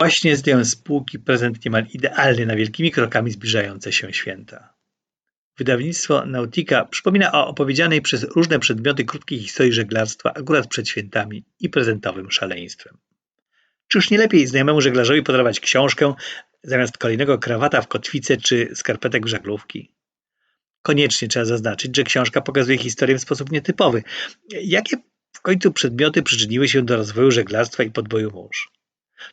Właśnie zdjąłem z półki prezent niemal idealny na wielkimi krokami zbliżające się święta. Wydawnictwo Nautika przypomina o opowiedzianej przez różne przedmioty krótkiej historii żeglarstwa akurat przed świętami i prezentowym szaleństwem. Czyż nie lepiej znajomemu żeglarzowi podarować książkę zamiast kolejnego krawata w kotwicę czy skarpetek w żaglówki? Koniecznie trzeba zaznaczyć, że książka pokazuje historię w sposób nietypowy. Jakie w końcu przedmioty przyczyniły się do rozwoju żeglarstwa i podboju mórz?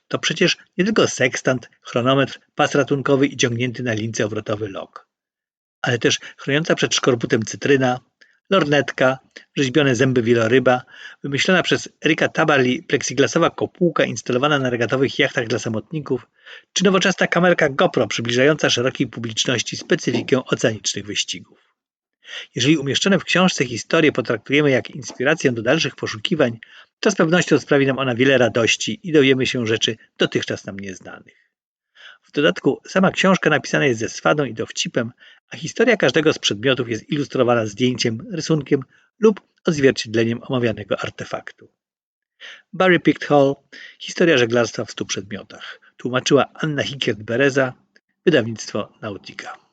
To przecież nie tylko sekstant, chronometr, pas ratunkowy i ciągnięty na lince obrotowy lok, ale też chroniąca przed szkorbutem cytryna, lornetka, rzeźbione zęby wieloryba, wymyślona przez Erika Tabarly pleksiglasowa kopułka instalowana na regatowych jachtach dla samotników, czy nowoczesna kamerka GoPro przybliżająca szerokiej publiczności specyfikę oceanicznych wyścigów. Jeżeli umieszczone w książce historie potraktujemy jak inspirację do dalszych poszukiwań, to z pewnością sprawi nam ona wiele radości i dowiemy się rzeczy dotychczas nam nieznanych. W dodatku sama książka napisana jest ze swadą i dowcipem, a historia każdego z przedmiotów jest ilustrowana zdjęciem, rysunkiem lub odzwierciedleniem omawianego artefaktu. Barry Picked Hall, Historia żeglarstwa w stu przedmiotach. Tłumaczyła Anna Hickert-Bereza, wydawnictwo Nautica.